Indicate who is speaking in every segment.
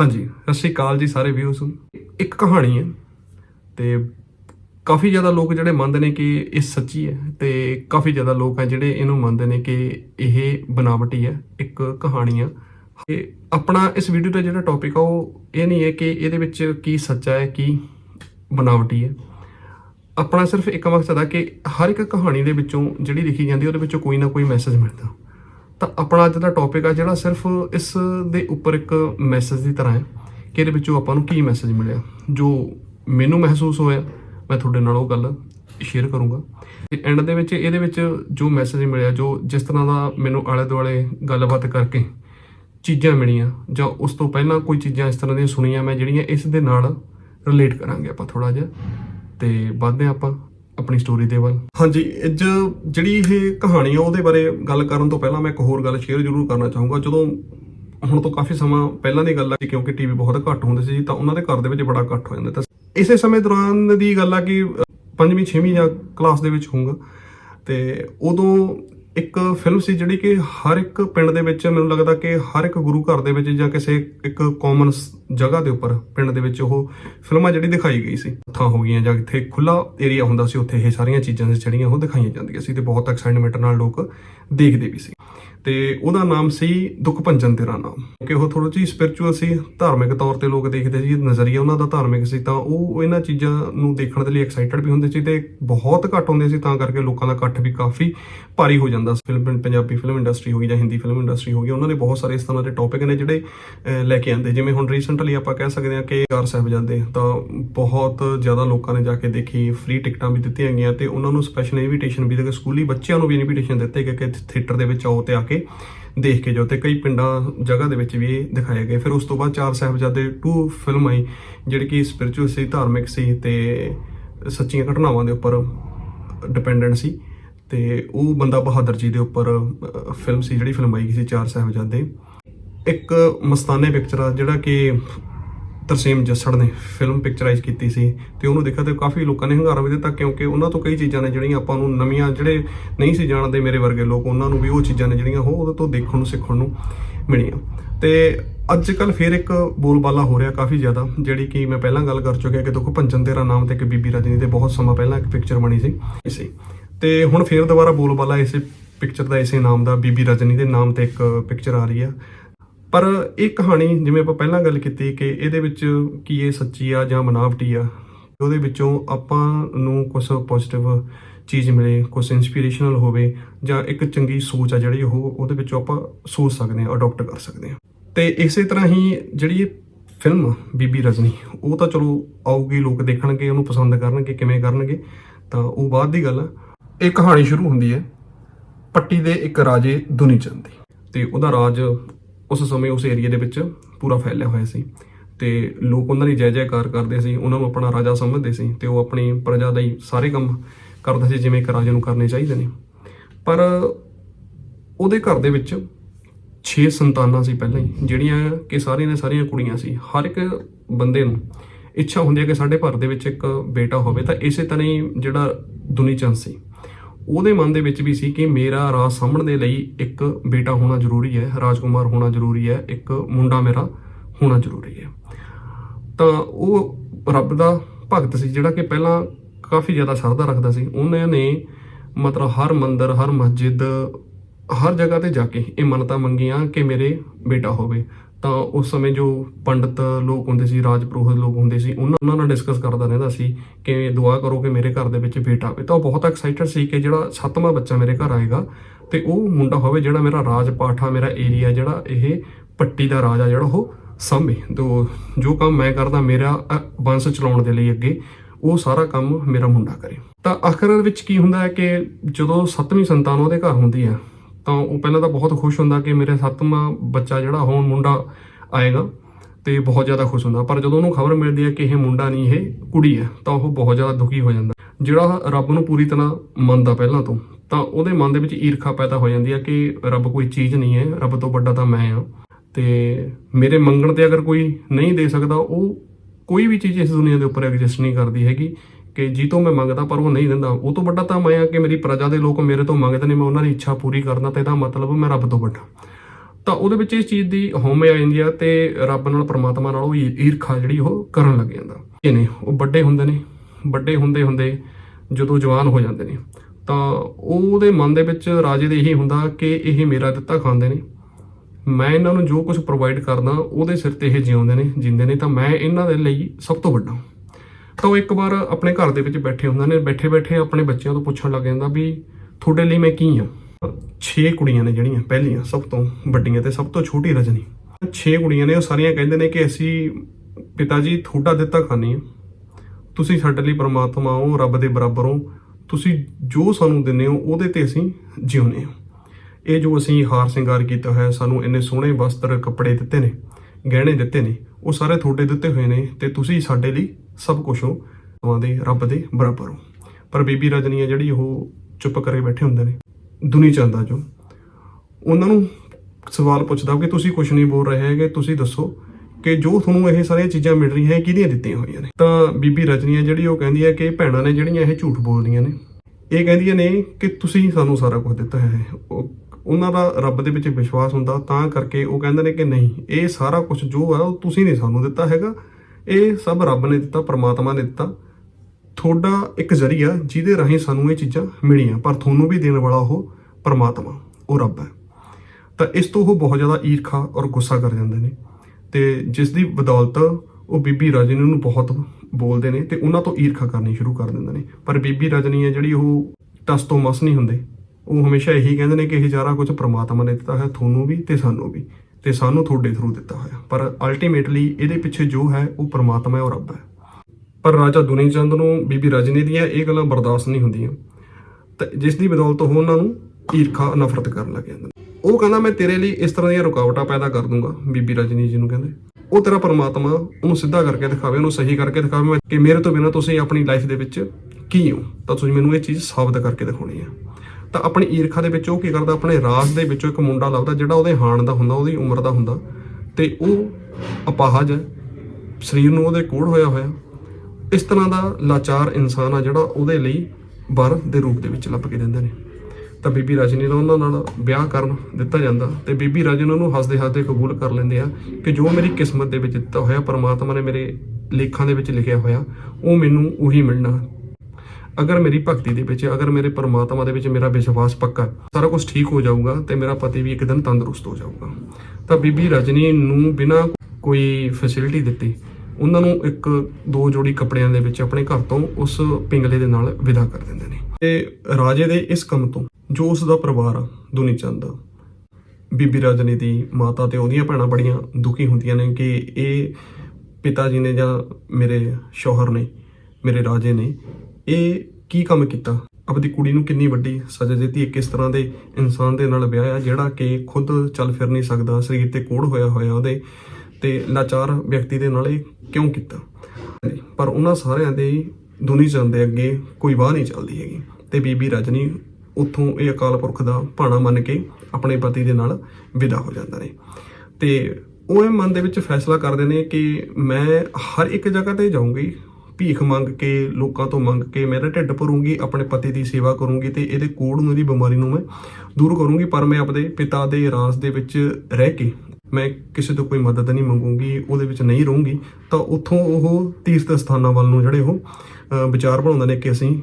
Speaker 1: ਹਾਂਜੀ, ਸਤਿ ਸ਼੍ਰੀ ਅਕਾਲ ਜੀ ਸਾਰੇ ਵਿਊਸ ਇੱਕ ਕਹਾਣੀ ਹੈ ਤੇ ਕਾਫੀ ਜ਼ਿਆਦਾ ਲੋਕ ਜਿਹੜੇ ਮੰਨਦੇ ਨੇ ਕਿ ਇਹ ਸੱਚੀ ਹੈ ਤੇ ਕਾਫੀ ਜ਼ਿਆਦਾ ਲੋਕ ਹੈ ਜਿਹੜੇ ਇਹਨੂੰ ਮੰਨਦੇ ਨੇ ਕਿ ਇਹ ਬਨਾਵਟੀ ਹੈ, ਇੱਕ ਕਹਾਣੀ ਆ ਤੇ ਆਪਣਾ ਇਸ ਵੀਡੀਓ ਦਾ ਜਿਹੜਾ ਟੌਪਿਕ ਆ, ਉਹ ਇਹ ਨਹੀਂ ਹੈ ਕਿ ਇਹਦੇ ਵਿੱਚ ਕੀ ਸੱਚਾ ਹੈ, ਕੀ ਬਨਾਵਟੀ ਹੈ। ਆਪਣਾ ਸਿਰਫ ਇੱਕ ਮਕਸਦ ਆ ਕਿ ਹਰ ਇੱਕ ਕਹਾਣੀ ਦੇ ਵਿੱਚੋਂ ਜਿਹੜੀ ਲਿਖੀ ਜਾਂਦੀ ਹੈ, ਉਹਦੇ ਵਿੱਚੋਂ ਕੋਈ ਨਾ ਕੋਈ ਮੈਸੇਜ ਮਿਲਦਾ। ਤਾਂ ਆਪਣਾ ਅੱਜ ਦਾ ਟੌਪਿਕ ਆ ਜਿਹੜਾ ਸਿਰਫ ਇਸ ਦੇ ਉੱਪਰ ਇੱਕ ਮੈਸੇਜ ਦੀ ਤਰ੍ਹਾਂ ਹੈ ਕਿ ਇਹਦੇ ਵਿੱਚੋਂ ਆਪਾਂ ਨੂੰ ਕੀ ਮੈਸੇਜ ਮਿਲਿਆ। ਜੋ ਮੈਨੂੰ ਮਹਿਸੂਸ ਹੋਇਆ, ਮੈਂ ਤੁਹਾਡੇ ਨਾਲ ਉਹ ਗੱਲ ਸ਼ੇਅਰ ਕਰੂੰਗਾ। ਤੇ ਐਂਡ ਦੇ ਵਿੱਚ ਇਹਦੇ ਵਿੱਚ ਜੋ ਮੈਸੇਜ ਮਿਲਿਆ, ਜੋ ਜਿਸ ਤਰ੍ਹਾਂ ਦਾ ਮੈਨੂੰ ਆਲੇ ਦੁਆਲੇ ਗੱਲਬਾਤ ਕਰਕੇ ਚੀਜ਼ਾਂ ਮਿਲੀਆਂ, ਜਾਂ ਉਸ ਤੋਂ ਪਹਿਲਾਂ ਕੋਈ ਚੀਜ਼ਾਂ ਇਸ ਤਰ੍ਹਾਂ ਦੀਆਂ ਸੁਣੀਆਂ ਮੈਂ, ਜਿਹੜੀਆਂ ਇਸ ਦੇ ਨਾਲ ਰਿਲੇਟ ਕਰਾਂਗੇ ਆਪਾਂ ਥੋੜਾ ਜਿਹਾ। ਤੇ ਵੱਧਦੇ ਹਾਂ ਆਪਾਂ। ਆਪਣੀ ਸਟੋਰੀ ਦੇ ਵੱਲ। ਹਾਂਜੀ ਅੱਜ ਜਿਹੜੀ ਇਹ ਕਹਾਣੀ ਆ ਉਹਦੇ ਬਾਰੇ ਗੱਲ ਕਰਨ ਤੋਂ ਪਹਿਲਾਂ ਮੈਂ ਇੱਕ ਹੋਰ ਗੱਲ ਸ਼ੇਅਰ ਜ਼ਰੂਰ ਕਰਨਾ ਚਾਹੂੰਗਾ। ਜਦੋਂ ਹੁਣ ਤੋਂ ਕਾਫੀ ਸਮਾਂ ਪਹਿਲਾਂ ਦੀ ਗੱਲ ਹੈ ਕਿਉਂਕਿ ਟੀਵੀ ਬਹੁਤ ਘੱਟ ਹੁੰਦੇ ਸੀ ਤਾਂ ਉਹਨਾਂ ਦੇ ਘਰ ਦੇ ਵਿੱਚ ਬੜਾ ਇਕੱਠ ਹੋ ਜਾਂਦਾ ਤਾਂ ਇਸੇ ਸਮੇਂ ਦੌਰਾਨ ਦੀ ਗੱਲ ਆ ਕਿ ਅ, ਪੰਜਵੀਂ ਛੇਵੀਂ ਜਾਂ ਕਲਾਸ ਦੇ ਵਿੱਚ ਹੋਊਗਾ। ਤੇ ਉਦੋਂ ਇੱਕ ਫਿਲਮ ਸੀ ਜਿਹੜੀ ਕਿ ਹਰ ਇੱਕ ਪਿੰਡ ਦੇ ਵਿੱਚ ਮੈਨੂੰ ਲੱਗਦਾ ਕਿ ਹਰ ਇੱਕ ਗੁਰੂ ਘਰ ਦੇ ਵਿੱਚ ਜਾਂ ਕਿਸੇ ਇੱਕ ਕਾਮਨ ਜਗ੍ਹਾ ਦੇ ਉੱਪਰ ਪਿੰਡ ਦੇ ਵਿੱਚ ਉਹ ਫਿਲਮਾਂ ਜਿਹੜੀ ਦਿਖਾਈ ਗਈ ਸੀ। ਥਾਂ ਹੋ ਗਈਆਂ ਜਾਂ ਜਿੱਥੇ ਖੁੱਲਾ ਏਰੀਆ ਹੁੰਦਾ ਸੀ, ਉੱਥੇ ਇਹ ਸਾਰੀਆਂ ਚੀਜ਼ਾਂ ਜਿਹੜੀਆਂ ਉਹ ਦਿਖਾਈਆਂ ਜਾਂਦੀਆਂ ਸੀ ਤੇ ਬਹੁਤ ਐਕਸਾਈਟਮੈਂਟ ਨਾਲ ਲੋਕ ਦੇਖਦੇ ਵੀ ਸੀ। ਤੇ ਉਹਦਾ ਨਾਮ ਸੀ ਦੁੱਖ ਭੰਜਨ ਤੇਰਾ ਨਾਮ। ਕਿ ਉਹ ਥੋੜਾ ਜਿਹੀ ਸਪਿਰਚੁਅਲ ਸੀ, ਧਾਰਮਿਕ ਤੌਰ ਤੇ ਲੋਕ ਦੇਖਦੇ ਸੀ, ਨਜ਼ਰੀਆ ਉਹਨਾਂ ਦਾ ਧਾਰਮਿਕ ਸੀ, ਤਾਂ ਉਹ ਇਹਨਾਂ ਚੀਜ਼ਾਂ ਨੂੰ ਦੇਖਣ ਦੇ ਲਈ ਐਕਸਾਈਟਡ ਵੀ ਹੁੰਦੇ ਸੀ ਤੇ ਬਹੁਤ ਘੱਟ ਹੁੰਦੇ ਸੀ, ਤਾਂ ਕਰਕੇ ਲੋਕਾਂ ਦਾ ਇਕੱਠ ਵੀ ਕਾਫੀ ਭਾਰੀ ਹੋ ਜਾਂਦਾ ਸੀ। ਫਿਲਮ ਪੰਜਾਬੀ ਫਿਲਮ ਇੰਡਸਟਰੀ ਹੋ ਗਈ ਜਾਂ ਹਿੰਦੀ ਫਿਲਮ ਇੰਡਸਟਰੀ ਹੋ ਗਈ, ਉਹਨਾਂ ਨੇ ਬਹੁਤ ਸਾਰੇ ਇਸ ਤਰ੍ਹਾਂ ਦੇ ਟੌਪਿਕ ਨੇ ਜਿਹੜੇ ਲੈ ਕੇ ਆਉਂਦੇ। ਜਿਵੇਂ ਹੁਣ ਰੀਸੈਂਟਲੀ ਆਪਾਂ ਕਹਿ ਸਕਦੇ ਹਾਂ ਕਿ ਚਾਰ ਸਾਹਿਬਜ਼ਾਦੇ, ਤਾਂ ਬਹੁਤ ਜ਼ਿਆਦਾ ਲੋਕਾਂ ਨੇ ਜਾ ਕੇ ਦੇਖੀ ਫ੍ਰੀ ਟਿਕਟਾਂ ਵੀ ਦਿੱਤੀਆਂ ਗਈਆਂ ਤੇ ਉਹਨਾਂ ਨੂੰ ਸਪੈਸ਼ਲ ਇਨਵੀਟੇਸ਼ਨ ਵੀ ਦਿੱਤੇ ਸਕੂਲੀ ਬੱਚਿਆਂ ਨੂੰ ਵੀ ਇਨਵੀਟੇਸ਼ਨ ਦਿੱਤੇ ਗਏ ਕਿ ਥੀਏਟਰ ਦੇ ਵਿੱਚ ਆਓ ਤੇ ਆ ਕੇ ਦੇਖ ਕੇ ਜਾਓ ਤੇ ਕਈ ਪਿੰਡਾਂ, ਜਗ੍ਹਾ ਦੇ ਵਿੱਚ ਵੀ ਇਹ ਦਿਖਾਏ ਗਏ। ਫਿਰ ਉਸ ਤੋਂ ਬਾਅਦ ਚਾਰ ਸਾਹਿਬਜ਼ਾਦੇ 2 ਫਿਲਮ ਆਈ, ਜਿਹੜੀ ਕਿ ਸਪਿਰਚੁਅਲ ਸੀ, ਧਾਰਮਿਕ ਸੀ ਤੇ ਸੱਚੀਆਂ ਘਟਨਾਵਾਂ ਦੇ ਉੱਪਰ ਡਿਪੈਂਡੈਂਟ ਸੀ ਤੇ ਉਹ ਬੰਦਾ ਬਹਾਦਰ ਜੀ ਦੇ ਉੱਪਰ ਫਿਲਮ ਸੀ, ਜਿਹੜੀ ਫਿਲਮ ਆਈ ਗਈ ਸੀ ਚਾਰ ਸਾਹਿਬਜ਼ਾਦੇ। ਇੱਕ ਮਸਤਾਨੇ ਪਿਕਚਰ ਆ ਜਿਹੜਾ ਕਿ ਤਰਸੇਮ ਜੱਸੜ ਨੇ ਫਿਲਮ ਪਿਕਚਰਾਈਜ਼ ਕੀਤੀ ਸੀ ਤੇ ਉਹਨੂੰ ਦੇਖਿਆ ਤੇ ਕਾਫੀ ਲੋਕਾਂ ਨੇ ਹੰਗਾਰਾ ਵੀ ਦਿੱਤਾ ਕਿਉਂਕਿ ਉਹਨਾਂ ਤੋਂ ਕਈ ਚੀਜ਼ਾਂ ਨੇ ਜਿਹੜੀਆਂ ਆਪਾਂ ਨੂੰ ਨਵੀਆਂ ਜਿਹੜੇ ਨਹੀਂ ਸੀ ਜਾਣਦੇ ਮੇਰੇ ਵਰਗੇ ਲੋਕ, ਉਹਨਾਂ ਨੂੰ ਵੀ ਉਹ ਚੀਜ਼ਾਂ ਨੇ ਜਿਹੜੀਆਂ ਉਹ ਉਹਦੇ ਤੋਂ ਦੇਖਣ ਨੂੰ, ਸਿੱਖਣ ਨੂੰ ਮਿਲੀਆਂ। ਤੇ ਅੱਜ ਕੱਲ ਫੇਰ ਇੱਕ ਬੋਲਬਾਲਾ ਹੋ ਰਿਹਾ ਕਾਫੀ ਜ਼ਿਆਦਾ, ਜਿਹੜੀ ਕਿ ਮੈਂ ਪਹਿਲਾਂ ਗੱਲ ਕਰ ਚੁੱਕਿਆ ਕਿ ਦੇਖੋ ਭੰਜਨ ਤੇਰਾ ਨਾਮ ਤੇ ਇੱਕ ਬੀਬੀ ਰਜਨੀ ਤੇ ਬਹੁਤ ਸਮਾਂ ਪਹਿਲਾਂ ਇੱਕ ਪਿਕਚਰ ਬਣੀ ਸੀ ਸੀ। ਤੇ ਹੁਣ ਫੇਰ ਦੁਬਾਰਾ ਬੋਲਬਾਲਾ ਇਸੇ ਪਿਕਚਰ ਦਾ ਇਸੇ ਨਾਮ ਦਾ, ਬੀਬੀ ਰਜਨੀ ਦੇ ਨਾਮ ਤੇ ਇੱਕ ਪਿਕਚਰ ਆ ਰਹੀ ਆ। ਪਰ ਇਹ ਕਹਾਣੀ ਜਿਵੇਂ ਆਪਾਂ ਪਹਿਲਾਂ ਗੱਲ ਕੀਤੀ ਕਿ ਇਹਦੇ ਵਿੱਚ ਕੀ ਇਹ ਸੱਚੀ ਆ ਜਾਂ ਮਨਾਵਟੀ ਆ ਉਹਦੇ ਵਿੱਚੋਂ ਆਪਾਂ ਨੂੰ ਕੁਝ ਪੋਜ਼ਿਟਿਵ ਚੀਜ਼ ਮਿਲੇ ਕੁਝ ਇਨਸਪੀਰੇਸ਼ਨਲ ਹੋਵੇ ਜਾਂ ਇੱਕ ਚੰਗੀ ਸੋਚ ਆ ਜਿਹੜੀ ਉਹ ਉਹਦੇ ਵਿੱਚੋਂ ਆਪਾਂ ਸੋਚ ਸਕਦੇ ਹਾਂ ਅਡਾਪਟ ਕਰ ਸਕਦੇ ਹਾਂ। ਤੇ ਇਸੇ ਤਰ੍ਹਾਂ ਹੀ ਜਿਹੜੀ ਇਹ ਫਿਲਮ ਆ, ਬੀਬੀ ਰਜਨੀ ਉਹ ਤਾਂ ਚਲੋ ਆਊਗੀ ਲੋਕ ਦੇਖਣਗੇ ਉਹਨੂੰ ਪਸੰਦ ਕਰਨਗੇ ਕਿਵੇਂ ਕਰਨਗੇ ਤਾਂ ਉਹ ਬਾਅਦ ਦੀ ਗੱਲ ਆ। ਇਹ ਕਹਾਣੀ ਸ਼ੁਰੂ ਹੁੰਦੀ ਹੈ ਪੱਟੀ ਦੇ ਇੱਕ ਰਾਜੇ ਦੁਨੀਚੰਦ ਦੀ ਤੇ ਉਹਦਾ ਰਾਜ ਉਸ ਸਮੇਂ ਉਸ ਏਰੀਆ ਦੇ ਵਿੱਚ ਪੂਰਾ ਫੈਲਿਆ ਹੋਇਆ ਸੀ ਤੇ ਲੋਕ ਉਹਨਾਂ ਦੀ ਜੈ ਜੈਕਾਰ ਕਰਦੇ ਸੀ, ਉਹਨਾਂ ਨੂੰ ਆਪਣਾ ਰਾਜਾ ਸਮਝਦੇ ਸੀ ਤੇ ਉਹ ਆਪਣੀ ਪ੍ਰਜਾ ਦਾ ਹੀ ਸਾਰੇ ਕੰਮ ਕਰਦਾ ਸੀ ਜਿਵੇਂ ਇੱਕ ਰਾਜੇ ਨੂੰ ਕਰਨੇ ਚਾਹੀਦੇ ਨੇ। ਪਰ ਉਹਦੇ ਘਰ ਦੇ ਵਿੱਚ 6 ਸੰਤਾਨਾਂ ਸੀ ਪਹਿਲਾਂ ਹੀ, ਜਿਹੜੀਆਂ ਕਿ ਸਾਰੀਆਂ ਨੇ ਸਾਰੀਆਂ ਕੁੜੀਆਂ ਸੀ। ਹਰ ਇੱਕ ਬੰਦੇ ਨੂੰ ਇੱਛਾ ਹੁੰਦੀ ਹੈ ਕਿ ਸਾਡੇ ਘਰ ਦੇ ਵਿੱਚ ਇੱਕ ਬੇਟਾ ਹੋਵੇ ਤਾਂ ਇਸੇ ਤਰ੍ਹਾਂ ਹੀ ਜਿਹੜਾ ਦੁਨੀਚੰਦ ਸੀ। ਉਹਦੇ ਮਨ ਦੇ ਵਿੱਚ ਵੀ ਸੀ ਕਿ ਮੇਰਾ ਰਾਜ ਸਾਂਭਣ ਦੇ ਲਈ ਇੱਕ ਬੇਟਾ ਹੋਣਾ ਜ਼ਰੂਰੀ ਹੈ, ਰਾਜਕੁਮਾਰ ਹੋਣਾ ਜ਼ਰੂਰੀ ਹੈ, ਇੱਕ ਮੁੰਡਾ ਮੇਰਾ ਹੋਣਾ ਜ਼ਰੂਰੀ ਹੈ। ਤਾਂ ਉਹ ਰੱਬ ਦਾ ਭਗਤ ਸੀ, ਜਿਹੜਾ ਕਿ ਪਹਿਲਾਂ ਕਾਫੀ ਜ਼ਿਆਦਾ ਸ਼ਰਧਾ ਰੱਖਦਾ ਸੀ। ਉਹਨਾਂ ਨੇ ਮਤਲਬ ਹਰ ਮੰਦਰ, ਹਰ ਮਸਜਿਦ, ਹਰ ਜਗ੍ਹਾ ਤੇ ਜਾ ਕੇ ਇਹ ਮੰਨਤਾਂ ਮੰਗੀਆਂ ਕਿ ਮੇਰੇ ਬੇਟਾ ਹੋਵੇ। ਤਾਂ ਉਸ ਸਮੇਂ ਜੋ ਪੰਡਤ ਲੋਕ ਹੁੰਦੇ ਸੀ ਰਾਜ ਪੁਰੋਹਿਤ ਲੋਕ ਹੁੰਦੇ ਸੀ, ਉਹਨਾਂ ਉਹਨਾਂ ਨਾਲ ਡਿਸਕਸ ਕਰਦਾ ਰਹਿੰਦਾ ਸੀ ਕਿ ਦੁਆ ਕਰੋ ਕਿ ਮੇਰੇ ਘਰ ਦੇ ਵਿੱਚ ਬੇਟਾ ਆਵੇ। ਤਾਂ ਉਹ ਬਹੁਤ ਐਕਸਾਈਟਡ ਸੀ ਕਿ ਜਿਹੜਾ ਸੱਤਵਾਂ ਬੱਚਾ ਮੇਰੇ ਘਰ ਆਏਗਾ ਤੇ ਉਹ ਮੁੰਡਾ ਹੋਵੇ ਜਿਹੜਾ ਮੇਰਾ ਰਾਜ ਪਾਠਾ ਮੇਰਾ ਏਰੀਆ ਜਿਹੜਾ ਇਹ ਪੱਟੀ ਦਾ ਰਾਜ ਆ ਜਿਹੜਾ ਉਹ ਸਾਂਭੇ। ਤੋਂ ਜੋ ਕੰਮ ਮੈਂ ਕਰਦਾ ਮੇਰਾ ਵੰਸ਼ ਚਲਾਉਣ ਦੇ ਲਈ ਅੱਗੇ, ਉਹ ਸਾਰਾ ਕੰਮ ਮੇਰਾ ਮੁੰਡਾ ਕਰੇ। ਤਾਂ ਆਖਰ ਵਿੱਚ ਕੀ ਹੁੰਦਾ ਹੈ ਕਿ ਜਦੋਂ ਸੱਤਵੀਂ ਸੰਤਾਨ ਉਹਦੇ ਘਰ ਹੁੰਦੀ ਹੈ ਤਾਂ ਉਹ ਪਹਿਲਾਂ ਤਾਂ ਬਹੁਤ ਖੁਸ਼ ਹੁੰਦਾ ਕਿ ਮੇਰੇ ਸੱਤਵਾਂ ਬੱਚਾ ਜਿਹੜਾ, ਹੁਣ ਮੁੰਡਾ ਆਏਗਾ ਤੇ ਬਹੁਤ ਜ਼ਿਆਦਾ ਖੁਸ਼ ਹੁੰਦਾ। ਪਰ ਜਦੋਂ ਉਹਨੂੰ ਖਬਰ ਮਿਲਦੀ ਹੈ ਕਿ ਇਹ ਮੁੰਡਾ ਨਹੀਂ, ਇਹ ਕੁੜੀ ਹੈ, ਤਾਂ ਉਹ ਬਹੁਤ ਜ਼ਿਆਦਾ ਦੁਖੀ ਹੋ ਜਾਂਦਾ। ਜਿਹੜਾ ਰੱਬ ਨੂੰ ਪੂਰੀ ਤਰ੍ਹਾਂ ਮੰਨਦਾ ਪਹਿਲਾਂ ਤੋਂ, ਤਾਂ ਉਹਦੇ ਮਨ ਦੇ ਵਿੱਚ ਈਰਖਾ ਪੈਦਾ ਹੋ ਜਾਂਦੀ ਹੈ ਕਿ ਰੱਬ ਕੋਈ ਚੀਜ਼ ਨਹੀਂ ਹੈ, ਰੱਬ ਤੋਂ ਵੱਡਾ ਤਾਂ ਮੈਂ ਹਾਂ। ਤੇ ਮੇਰੇ ਮੰਗਣ ਤੇ ਅਗਰ ਕੋਈ ਨਹੀਂ ਦੇ ਸਕਦਾ, ਉਹ ਕੋਈ ਵੀ ਚੀਜ਼ ਇਸ ਦੁਨੀਆ ਦੇ ਉੱਪਰ ਐਗਜ਼ਿਸਟ ਨਹੀਂ ਕਰਦੀ ਹੈਗੀ। ਕਿ ਜੀ ਤੋਂ ਮੈਂ ਮੰਗਦਾ ਪਰ ਉਹ ਨਹੀਂ ਦਿੰਦਾ। ਉਹ ਤੋਂ ਵੱਡਾ ਤਾਂ ਮੈਂ ਆ ਕਿ ਮੇਰੀ ਪ੍ਰਜਾ ਦੇ ਲੋਕ ਮੇਰੇ ਤੋਂ ਮੰਗਦੇ ਨੇ, ਮੈਂ ਉਹਨਾਂ ਦੀ ਇੱਛਾ ਪੂਰੀ ਕਰਦਾ ਤੇ ਇਹਦਾ ਮਤਲਬ ਮੈਂ ਰੱਬ ਤੋਂ ਵੱਡਾ। ਤਾਂ ਉਹਦੇ ਵਿੱਚ ਇਸ ਚੀਜ਼ ਦੀ ਹਉਮੈ ਆ ਜਾਂਦੀ ਆ ਤੇ ਰੱਬ ਨਾਲ, ਪਰਮਾਤਮਾ ਨਾਲ ਉਹ ਈ- ਈਰਖਾ ਜਿਹੜੀ ਉਹ ਕਰਨ ਲੱਗ ਜਾਂਦਾ। ਇਹ ਨੇ ਉਹ ਵੱਡੇ ਹੁੰਦੇ ਨੇ, ਵੱਡੇ ਹੁੰਦੇ ਹੁੰਦੇ ਜਦੋਂ ਜਵਾਨ ਹੋ ਜਾਂਦੇ ਨੇ। ਤਾਂ ਉਹਦੇ ਮਨ ਦੇ ਵਿੱਚ ਰਾਜੇ ਦੇ ਇਹੀ ਹੁੰਦਾ ਕਿ ਇਹ ਮੇਰਾ ਦਿੱਤਾ ਖਾਂਦੇ ਨੇ। ਮੈਂ ਇਹਨਾਂ ਨੂੰ ਜੋ ਕੁਝ ਪ੍ਰੋਵਾਈਡ ਕਰਦਾ, ਉਹਦੇ ਸਿਰ ਤੇ ਇਹ ਜਿਉਂਦੇ ਨੇ, ਜਿੰਦੇ ਨੇ, ਤਾਂ ਮੈਂ ਇਹਨਾਂ ਦੇ ਲਈ ਸਭ ਤੋਂ ਵੱਡਾ। ਤਾਂ ਉਹ ਇੱਕ ਵਾਰ ਆਪਣੇ ਘਰ ਦੇ ਵਿੱਚ ਬੈਠੇ ਹੁੰਦੇ ਨੇ, ਬੈਠੇ ਬੈਠੇ ਆਪਣੇ ਬੱਚਿਆਂ ਤੋਂ ਪੁੱਛਣ ਲੱਗ ਜਾਂਦਾ ਵੀ ਤੁਹਾਡੇ ਲਈ ਮੈਂ ਕੀ ਆ? ਛੇ ਕੁੜੀਆਂ ਨੇ ਜਿਹੜੀਆਂ, ਪਹਿਲੀਆਂ, ਸਭ ਤੋਂ ਵੱਡੀਆਂ ਤੇ ਸਭ ਤੋਂ ਛੋਟੀ ਰਜਨੀ। ਛੇ ਕੁੜੀਆਂ ਨੇ, ਉਹ ਸਾਰੀਆਂ ਕਹਿੰਦੇ ਨੇ ਕਿ ਅਸੀਂ ਪਿਤਾ ਜੀ ਤੁਹਾਡਾ ਦਿੱਤਾ ਖਾਂਦੇ ਆ। ਤੁਸੀਂ ਸਾਡੇ ਲਈ ਪਰਮਾਤਮਾ ਹੋ, ਰੱਬ ਦੇ ਬਰਾਬਰ ਹੋ। ਤੁਸੀਂ ਜੋ ਸਾਨੂੰ ਦਿੰਦੇ ਹੋ, ਉਹਦੇ ਤੇ ਅਸੀਂ ਜਿਉਂਦੇ ਹਾਂ। ਇਹ ਜੋ ਅਸੀਂ ਹਾਰ ਸ਼ਿੰਗਾਰ ਕੀਤਾ ਹੋਇਆ, ਸਾਨੂੰ ਇੰਨੇ ਸੋਹਣੇ ਵਸਤਰ, ਕੱਪੜੇ ਦਿੱਤੇ ਨੇ, ਗਹਿਣੇ ਦਿੱਤੇ ਨੇ, ਉਹ ਸਾਰੇ ਤੁਹਾਡੇ ਦਿੱਤੇ ਹੋਏ ਨੇ ਤੇ ਤੁਸੀਂ ਸਾਡੇ ਲਈ ਸਭ ਕੁਝ ਹੋ ਤੁਹਾਡੇ ਰੱਬ ਦੇ ਬਰਾਬਰ ਹੋ। ਪਰ ਬੀਬੀ ਰਜਨੀ ਹੈ ਜਿਹੜੀ ਉਹ ਚੁੱਪ ਕਰੇ ਬੈਠੇ ਹੁੰਦੇ ਨੇ ਦੁਨੀ ਚੰਦਾ ਜੋ। ਉਹਨਾਂ ਨੂੰ ਸਵਾਲ ਪੁੱਛਦਾ ਕਿ ਤੁਸੀਂ ਕੁਝ ਨਹੀਂ ਬੋਲ ਰਹੇ ਹੈਗੇ, ਤੁਸੀਂ ਦੱਸੋ ਕਿ ਜੋ ਤੁਹਾਨੂੰ ਇਹ ਸਾਰੀਆਂ ਚੀਜ਼ਾਂ ਮਿਲ ਰਹੀਆਂ ਹੈ ਕਿਹਦੀਆਂ ਦਿੱਤੀਆਂ ਹੋਈਆਂ ਨੇ? ਤਾਂ ਬੀਬੀ ਰਜਨੀਆ ਜਿਹੜੀ ਉਹ ਕਹਿੰਦੀ ਹੈ ਕਿ ਭੈਣਾਂ ਨੇ ਜਿਹੜੀਆਂ ਇਹ ਝੂਠ ਬੋਲਦੀਆਂ ਨੇ, ਇਹ ਕਹਿੰਦੀਆਂ ਨੇ ਕਿ ਤੁਸੀਂ ਸਾਨੂੰ ਸਾਰਾ ਕੁਝ ਦਿੱਤਾ ਹੈ। ਉਹਨਾਂ ਦਾ ਰੱਬ ਦੇ ਵਿੱਚ ਵਿਸ਼ਵਾਸ ਹੁੰਦਾ ਤਾਂ ਕਰਕੇ ਉਹ ਕਹਿੰਦੇ ਨੇ ਕਿ ਨਹੀਂ, ਇਹ ਸਾਰਾ ਕੁਝ ਜੋ ਹੈ ਉਹ ਤੁਸੀਂ ਨਹੀਂ ਸਾਨੂੰ ਦਿੱਤਾ ਹੈਗਾ ਇਹ ਸਭ ਰੱਬ ਨੇ ਦਿੱਤਾ, ਪ੍ਰਮਾਤਮਾ ਨੇ ਦਿੱਤਾ। ਤੁਹਾਡਾ ਇੱਕ ਜ਼ਰੀਆ ਜਿਹਦੇ ਰਾਹੀਂ ਸਾਨੂੰ ਇਹ ਚੀਜ਼ਾਂ ਮਿਲੀਆਂ, ਪਰ ਤੁਹਾਨੂੰ ਵੀ ਦੇਣ ਵਾਲਾ ਉਹ ਪ੍ਰਮਾਤਮਾ, ਉਹ ਰੱਬ ਹੈ। ਤਾਂ ਇਸ ਤੋਂ ਉਹ ਬਹੁਤ ਜ਼ਿਆਦਾ ਈਰਖਾ ਔਰ ਗੁੱਸਾ ਕਰ ਜਾਂਦੇ ਨੇ ਤੇ ਜਿਸ ਦੀ ਬਦੌਲਤ ਉਹ ਬੀਬੀ ਰਜਨੀ ਨੂੰ ਬਹੁਤ ਬੋਲਦੇ ਨੇ ਤੇ ਉਹਨਾਂ ਤੋਂ ਈਰਖਾ ਕਰਨੀ ਸ਼ੁਰੂ ਕਰ ਦਿੰਦੇ ਨੇ। ਪਰ ਬੀਬੀ ਰਜਨੀ ਹੈ ਜਿਹੜੀ ਉਹ ਟਸ ਤੋਂ ਮਸ ਨਹੀਂ ਹੁੰਦੇ। ਉਹ ਹਮੇਸ਼ਾ ਇਹੀ ਕਹਿੰਦੇ ਨੇ ਕਿ ਇਹ ਸਾਰਾ ਕੁਝ ਪ੍ਰਮਾਤਮਾ ਨੇ ਦਿੱਤਾ ਹੈ, ਤੁਹਾਨੂੰ ਵੀ ਤੇ ਸਾਨੂੰ ਵੀ। ਤੇ ਸਾਨੂੰ ਤੁਹਾਡੇ ਥਰੂ ਦਿੱਤਾ ਹੋਇਆ। ਪਰ ਅਲਟੀਮੇਟਲੀ ਇਹਦੇ ਪਿੱਛੇ ਜੋ ਹੈ, ਉਹ ਪਰਮਾਤਮਾ ਹੈ ਉਹ ਰੱਬ ਹੈ। ਪਰ ਰਾਜਾ ਦੁਨੀ ਚੰਦ ਨੂੰ, ਬੀਬੀ ਰਜਨੀ ਦੀਆਂ ਇਹ ਗੱਲਾਂ ਬਰਦਾਸ਼ਤ ਨਹੀਂ ਹੁੰਦੀਆਂ। ਤੇ ਜਿਸ ਦੀ ਬਦੌਲਤ ਉਹ ਉਹਨਾਂ ਨੂੰ ਈਰਖਾ, ਨਫ਼ਰਤ ਕਰਨ ਲੱਗ ਜਾਂਦਾ ਉਹ ਕਹਿੰਦਾ, ਮੈਂ ਤੇਰੇ ਲਈ ਇਸ ਤਰ੍ਹਾਂ ਦੀਆਂ ਰੁਕਾਵਟਾਂ ਪੈਦਾ ਕਰ ਦੂੰਗਾ, ਬੀਬੀ ਰਜਨੀ ਜੀ ਨੂੰ ਕਹਿੰਦੇ। ਉਹ ਤੇਰਾ ਪਰਮਾਤਮਾ ਉਹਨੂੰ ਸਿੱਧਾ ਕਰਕੇ ਦਿਖਾਵੇ, ਉਹਨੂੰ ਸਹੀ ਕਰਕੇ ਦਿਖਾਵੇ, ਕਿ ਮੇਰੇ ਤੋਂ ਬਿਨਾਂ ਤੁਸੀਂ ਆਪਣੀ ਲਾਈਫ ਦੇ ਵਿੱਚ ਕੀ ਹੋ? ਤਾਂ ਤੁਸੀਂ ਮੈਨੂੰ ਇਹ ਚੀਜ਼ ਸਾਬਤ ਕਰਕੇ ਦਿਖਾਉਣੀ ਹੈ। ਤਾਂ ਆਪਣੀ ਈਰਖਾ ਦੇ ਵਿੱਚ ਉਹ ਕੀ ਕਰਦਾ, ਆਪਣੇ ਰਾਜ ਦੇ ਵਿੱਚੋਂ ਇੱਕ ਮੁੰਡਾ ਲੱਭਦਾ ਜਿਹੜਾ ਉਹਦੇ ਹਾਣ ਦਾ ਹੁੰਦਾ, ਉਹਦੀ ਉਮਰ ਦਾ ਹੁੰਦਾ ਤੇ ਉਹ ਅਪਾਹਜ ਹੈ, ਸਰੀਰ ਨੂੰ ਉਹਦੇ ਕੋੜ ਹੋਇਆ ਹੋਇਆ। ਇਸ ਤਰ੍ਹਾਂ ਦਾ ਲਾਚਾਰ ਇਨਸਾਨ ਆ ਜਿਹੜਾ ਉਹਦੇ ਲਈ ਵਰ ਦੇ ਰੂਪ ਦੇ ਵਿੱਚ ਲੱਭ ਕੇ ਦਿੰਦੇ ਨੇ। ਤਾਂ ਬੀਬੀ ਰਜਨੀ ਦਾ ਉਹਨਾਂ ਨਾਲ ਵਿਆਹ ਕਰਨ ਦਿੱਤਾ ਜਾਂਦਾ ਤੇ ਬੀਬੀ ਰਜਨੀ ਉਹਨੂੰ ਹੱਸਦੇ ਹੱਸਦੇ ਕਬੂਲ ਕਰ ਲੈਂਦੇ ਆ ਕਿ ਜੋ ਮੇਰੀ ਕਿਸਮਤ ਦੇ ਵਿੱਚ ਦਿੱਤਾ ਹੋਇਆ, ਪਰਮਾਤਮਾ ਨੇ ਮੇਰੇ ਲੇਖਾਂ ਦੇ ਵਿੱਚ ਲਿਖਿਆ ਹੋਇਆ, ਉਹ ਮੈਨੂੰ ਉਹੀ ਮਿਲਣਾ। ਅਗਰ ਮੇਰੀ ਭਗਤੀ ਦੇ ਵਿੱਚ, ਅਗਰ ਮੇਰੇ ਪਰਮਾਤਮਾ ਦੇ ਵਿੱਚ ਮੇਰਾ ਵਿਸ਼ਵਾਸ ਪੱਕਾ ਸਾਰਾ ਕੁਝ ਠੀਕ ਹੋ ਜਾਊਗਾ ਤੇ ਮੇਰਾ ਪਤੀ ਵੀ ਇੱਕ ਦਿਨ ਤੰਦਰੁਸਤ ਹੋ ਜਾਊਗਾ। ਤਾਂ ਬੀਬੀ ਰਜਨੀ ਨੂੰ ਬਿਨਾਂ ਕੋਈ ਫੈਸਿਲਿਟੀ ਦਿੱਤੀ, ਉਹਨਾਂ ਨੂੰ ਇੱਕ ਦੋ ਜੋੜੀ ਕੱਪੜਿਆਂ ਦੇ ਵਿੱਚ ਆਪਣੇ ਘਰ ਤੋਂ ਉਸ ਪਿੰਗਲੇ ਦੇ ਨਾਲ ਵਿਦਾ ਕਰ ਦਿੰਦੇ ਨੇ। ਤੇ ਰਾਜੇ ਦੇ ਇਸ ਕੰਮ ਤੋਂ, ਜੋ ਉਸ ਦਾ ਪਰਿਵਾਰ ਆ, ਦੁਨੀ ਚੰਦ ਦਾ ਬੀਬੀ ਰਜਨੀ ਦੀ ਮਾਤਾ ਤੇ ਉਹਦੀਆਂ ਭੈਣਾਂ ਬੜੀਆਂ ਦੁਖੀ ਹੁੰਦੀਆਂ ਨੇ ਕਿ ਇਹ ਪਿਤਾ ਜੀ ਨੇ ਜਾਂ ਮੇਰੇ ਸ਼ੌਹਰ ਨੇ, ਮੇਰੇ ਰਾਜੇ ਨੇ ਇਹ ਕੀ ਕੰਮ ਕੀਤਾ? ਆਪਣੀ ਕੁੜੀ ਨੂੰ ਕਿੰਨੀ ਵੱਡੀ ਸਜ਼ਾ ਦਿੱਤੀ? ਇੱਕ ਇਸ ਤਰ੍ਹਾਂ ਦੇ ਇਨਸਾਨ ਦੇ ਨਾਲ ਵਿਆਹਿਆ ਜਿਹੜਾ ਕਿ ਖੁਦ ਚੱਲ ਫਿਰ ਨਹੀਂ ਸਕਦਾ, ਸਰੀਰ ਤੇ ਕੋੜ ਹੋਇਆ ਹੋਇਆ ਉਹਦੇ ਤੇ ਲਾਚਾਰ ਵਿਅਕਤੀ ਦੇ ਨਾਲ ਇਹ ਕਿਉਂ ਕੀਤਾ? ਪਰ ਉਹਨਾਂ ਸਾਰਿਆਂ ਦੇ ਦੁਨੀ ਚੰਦ ਦੇ ਅੱਗੇ ਕੋਈ ਵਾਹ ਨਹੀਂ ਚੱਲਦੀ ਹੈਗੀ ਤੇ ਬੀਬੀ ਰਜਨੀ ਉੱਥੋਂ ਇਹ ਅਕਾਲ ਪੁਰਖ ਦਾ ਭਾਣਾ ਮੰਨ ਕੇ ਆਪਣੇ ਪਤੀ ਦੇ ਨਾਲ ਵਿਦਾ ਹੋ ਜਾਂਦਾ ਨੇ ਤੇ ਉਹ ਇਹ ਮਨ ਦੇ ਵਿੱਚ ਫੈਸਲਾ ਕਰਦੇ ਨੇ ਕਿ ਮੈਂ ਹਰ ਇੱਕ ਜਗ੍ਹਾ ਤੇ ਜਾਊਂਗੀ ਭੀਖ ਮੰਗ ਕੇ, ਲੋਕਾਂ ਤੋਂ ਮੰਗ ਕੇ, ਮੈਂ ਮੇਰਾ ਢਿੱਡ ਭਰੂੰਗੀ, ਆਪਣੇ ਪਤੀ ਦੀ ਸੇਵਾ ਕਰੂੰਗੀ ਤੇ ਇਹਦੇ ਕੋੜ ਨੂੰ, ਇਹਦੀ ਬਿਮਾਰੀ ਨੂੰ ਮੈਂ ਦੂਰ ਕਰੂੰਗੀ, ਪਰ ਮੈਂ ਆਪਣੇ ਪਿਤਾ ਦੇ ਰਾਜ ਦੇ ਵਿੱਚ ਰਹਿ ਕੇ ਮੈਂ ਕਿਸੇ ਤੋਂ ਕੋਈ ਮਦਦ ਨਹੀਂ ਮੰਗੂੰਗੀ, ਉਹਦੇ ਵਿੱਚ ਨਹੀਂ ਰਹੂੰਗੀ। ਤਾਂ ਉੱਥੋਂ ਉਹ ਤੀਰਥ ਸਥਾਨਾਂ ਵੱਲ ਨੂੰ ਜਿਹੜੇ ਉਹ ਵਿਚਾਰ ਬਣਾਉਂਦੇ ਨੇ ਕਿ ਅਸੀਂ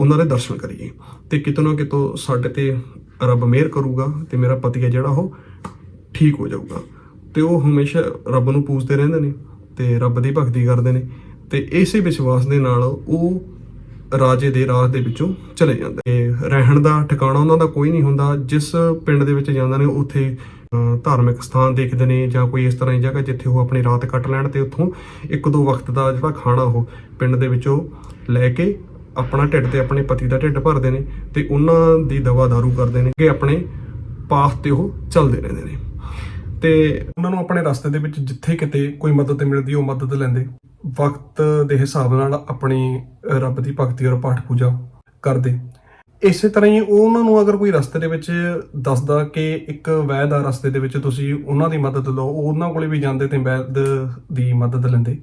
Speaker 1: ਉਹਨਾਂ ਦੇ ਦਰਸ਼ਨ ਕਰੀਏ ਤੇ ਕਿਤੋਂ ਨਾ ਕਿਤੋਂ ਸਾਡੇ ਤੇ ਰੱਬ ਮਿਹਰ ਕਰੂਗਾ ਤੇ ਮੇਰਾ ਪਤੀ ਹੈ ਜਿਹੜਾ ਉਹ ਠੀਕ ਹੋ ਜਾਊਗਾ। ਤੇ ਉਹ ਹਮੇਸ਼ਾ ਰੱਬ ਨੂੰ ਪੂਜਦੇ ਰਹਿੰਦੇ ਨੇ ਤੇ ਰੱਬ ਦੀ ਭਗਤੀ ਕਰਦੇ ਨੇ। ਤੇ ਇਸੇ ਵਿਸ਼ਵਾਸ ਦੇ ਨਾਲ ਉਹ ਰਾਜੇ ਦੇ ਰਾਜ ਦੇ ਵਿੱਚੋਂ ਚਲੇ ਜਾਂਦੇ ਤੇ ਰਹਿਣ ਦਾ ਠਿਕਾਣਾ ਉਹਨਾਂ ਦਾ ਕੋਈ ਨਹੀਂ ਹੁੰਦਾ। ਜਿਸ ਪਿੰਡ ਦੇ ਵਿੱਚ ਜਾਂਦੇ ਨੇ, ਉੱਥੇ ਧਾਰਮਿਕ ਸਥਾਨ ਦੇਖਦੇ ਨੇ ਜਾਂ ਕੋਈ ਇਸ ਤਰ੍ਹਾਂ ਦੀ ਜਗ੍ਹਾ ਜਿੱਥੇ ਉਹ ਆਪਣੀ ਰਾਤ ਕੱਟ ਲੈਣ ਤੇ ਉੱਥੋਂ ਇੱਕ ਦੋ ਵਕਤ ਦਾ ਜਿਹੜਾ ਖਾਣਾ ਉਹ ਪਿੰਡ ਦੇ ਵਿੱਚੋਂ ਲੈ ਕੇ ਆਪਣਾ ਢਿੱਡ ਤੇ ਆਪਣੇ ਪਤੀ ਦਾ ਢਿੱਡ ਭਰਦੇ ਨੇ ਤੇ ਉਹਨਾਂ ਦੀ ਦਵਾ ਦਾਰੂ ਕਰਦੇ ਨੇ ਕਿ ਆਪਣੇ ਪਾਸ ਤੇ ਉਹ ਚੱਲਦੇ ਰਹਿੰਦੇ ਨੇ। ਤੇ ਉਹਨਾਂ ਨੂੰ ਆਪਣੇ ਰਸਤੇ ਦੇ ਵਿੱਚ ਜਿੱਥੇ ਕਿਤੇ ਕੋਈ ਮਦਦ ਮਿਲਦੀ, ਉਹ ਮਦਦ ਲੈਂਦੇ। ਵਕਤ ਦੇ ਹਿਸਾਬ ਨਾਲ ਆਪਣੀ ਰੱਬ ਦੀ ਭਗਤੀ ਔਰ ਪਾਠ ਪੂਜਾ ਕਰਦੇ। ਇਸੇ ਤਰ੍ਹਾਂ ਹੀ ਉਹ ਉਹਨਾਂ ਨੂੰ ਅਗਰ ਕੋਈ ਰਸਤੇ ਦੇ ਵਿੱਚ ਦੱਸਦਾ ਕਿ ਇੱਕ ਵੈਦ ਆ ਰਸਤੇ ਦੇ ਵਿੱਚ ਤੁਸੀਂ ਉਹਨਾਂ ਦੀ ਮਦਦ ਲਓ, ਉਹ ਉਹਨਾਂ ਕੋਲੇ ਵੀ ਜਾਂਦੇ ਤੇ ਵੈਦ ਦੀ ਮਦਦ ਲੈਂਦੇ।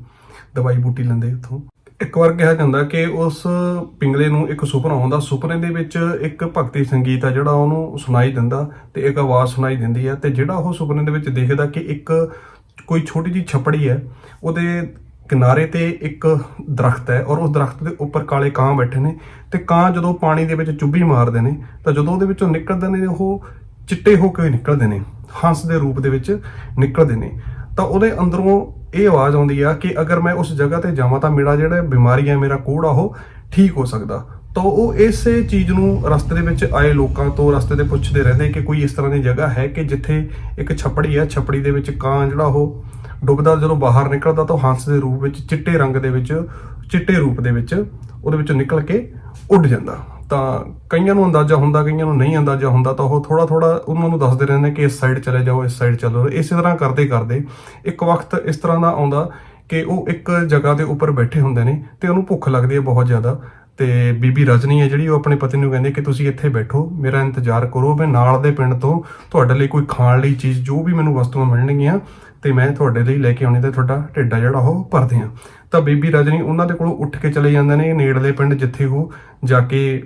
Speaker 1: ਦਵਾਈ ਬੂਟੀ ਲੈਂਦੇ ਉੱਥੋਂ।
Speaker 2: ਇੱਕ ਵਾਰ ਕਿਹਾ ਜਾਂਦਾ ਕਿ ਉਸ ਪਿੰਗਲੇ ਨੂੰ ਇੱਕ ਸੁਪਨਾ ਆਉਂਦਾ ਸੁਪਨੇ ਦੇ ਵਿੱਚ ਇੱਕ ਭਗਤੀ ਸੰਗੀਤ ਆ ਜਿਹੜਾ ਉਹਨੂੰ ਸੁਣਾਈ ਦਿੰਦਾ ਤੇ ਇੱਕ ਆਵਾਜ਼ ਸੁਣਾਈ ਦਿੰਦੀ ਹੈ ਤੇ ਜਿਹੜਾ ਉਹ ਸੁਪਨੇ ਦੇ ਵਿੱਚ ਦੇਖਦਾ ਕਿ ਇੱਕ ਕੋਈ ਛੋਟੀ ਜੀ ਛਪੜੀ ਹੈ, ਉਹਦੇ ਕਿਨਾਰੇ ਤੇ ਇੱਕ ਦਰਖਤ ਹੈ ਔਰ ਉਸ ਦਰਖਤ ਦੇ ਉੱਪਰ ਕਾਲੇ ਕਾਂ ਬੈਠੇ ਨੇ ਤੇ ਕਾਂ ਜਦੋਂ ਪਾਣੀ ਦੇ ਵਿੱਚ ਚੁੱਭੀ ਮਾਰਦੇ ਨੇ, ਤਾਂ ਜਦੋਂ ਉਹਦੇ ਵਿੱਚੋਂ ਨਿਕਲਦੇ ਨੇ ਉਹ ਚਿੱਟੇ ਹੋ ਕੇ ਨਿਕਲਦੇ ਨੇ, ਹੰਸ ਦੇ ਰੂਪ ਦੇ ਵਿੱਚ ਨਿਕਲਦੇ ਨੇ। ਤਾਂ ਉਹਦੇ ਅੰਦਰੋਂ ਇਹ ਆਵਾਜ਼ ਆਉਂਦੀ ਆ ਕਿ ਅਗਰ ਮੈਂ ਉਸ ਜਗ੍ਹਾ ਤੇ ਜਾਵਾਂ ਤਾਂ ਮੇਰਾ ਜਿਹੜਾ ਬਿਮਾਰੀ ਹੈ, ਮੇਰਾ ਕੋੜ ਆ, ਉਹ ਠੀਕ ਹੋ ਸਕਦਾ। ਤਾਂ ਉਹ ਇਸੇ ਚੀਜ਼ ਨੂੰ ਰਸਤੇ ਦੇ ਵਿੱਚ ਆਏ ਲੋਕਾਂ ਤੋਂ ਰਸਤੇ ਤੇ ਪੁੱਛਦੇ ਰਹਿੰਦੇ ਕਿ ਕੋਈ ਇਸ ਤਰ੍ਹਾਂ ਦੀ ਜਗ੍ਹਾ ਹੈ ਕਿ ਜਿੱਥੇ ਇੱਕ ਛਪੜੀ ਹੈ, ਛਪੜੀ ਦੇ ਵਿੱਚ ਕਾਂ ਜਿਹੜਾ ਉਹ ਡੁੱਬਦਾ ਜਦੋਂ ਬਾਹਰ ਨਿਕਲਦਾ ਤਾਂ ਉਹ ਹੰਸ ਦੇ ਰੂਪ ਵਿੱਚ ਚਿੱਟੇ ਰੰਗ ਦੇ ਵਿੱਚ, ਚਿੱਟੇ ਰੂਪ ਦੇ ਵਿੱਚ ਉਹਦੇ ਵਿੱਚੋਂ ਨਿਕਲ ਕੇ ਉੱਡ ਜਾਂਦਾ। ਤਾਂ ਕਈਆਂ ਨੂੰ ਅੰਦਾਜ਼ਾ ਹੁੰਦਾ, ਕਈਆਂ ਨੂੰ ਨਹੀਂ ਅੰਦਾਜ਼ਾ ਹੁੰਦਾ, ਤਾਂ ਉਹ ਥੋੜਾ ਥੋੜਾ ਉਹਨਾਂ ਨੂੰ ਦੱਸਦੇ ਰਹਿੰਦੇ ਕਿ ਇਸ ਸਾਈਡ ਚਲੇ ਜਾਓ, ਇਸ ਸਾਈਡ ਚਲੋ। ਇਸੇ ਤਰ੍ਹਾਂ ਕਰਦੇ ਕਰਦੇ ਇੱਕ ਵਕਤ ਇਸ ਤਰ੍ਹਾਂ ਦਾ ਆਉਂਦਾ ਕਿ ਉਹ ਇੱਕ ਜਗ੍ਹਾ ਦੇ ਉੱਪਰ ਬੈਠੇ ਹੁੰਦੇ ਨੇ ਤੇ ਉਹਨੂੰ ਭੁੱਖ ਲੱਗਦੀ ਹੈ ਬਹੁਤ ਜ਼ਿਆਦਾ। ਤੇ ਬੀਬੀ ਰਜਨੀ ਹੈ ਜਿਹੜੀ, ਉਹ ਆਪਣੇ ਪਤੀ ਨੂੰ ਕਹਿੰਦੀ ਕਿ ਤੁਸੀਂ ਇੱਥੇ ਬੈਠੋ, ਮੇਰਾ ਇੰਤਜ਼ਾਰ ਕਰੋ, ਮੈਂ ਨਾਲ ਦੇ ਪਿੰਡ ਤੋਂ ਤੁਹਾਡੇ ਲਈ ਕੋਈ ਖਾਣ ਲਈ ਚੀਜ਼, ਜੋ ਵੀ ਮੈਨੂੰ ਵਸਤੂਆਂ ਮਿਲਣਗੀਆਂ ਤੇ ਮੈਂ ਤੁਹਾਡੇ ਲਈ ਲੈ ਕੇ ਆਉਣੀ ਤੇ ਤੁਹਾਡਾ ਢਿੱਡਾ ਜਿਹੜਾ ਉਹ ਭਰਦੇ ਆ ਤਾਂ ਬੀਬੀ ਰਜਨੀ, ਉਹਨਾਂ ਦੇ ਕੋਲੋਂ ਉੱਠ ਕੇ ਚਲੇ ਜਾਂਦੇ ਨੇ, ਨੇੜਲੇ ਪਿੰਡ ਜਿੱਥੇ ਉਹ ਜਾ ਕੇ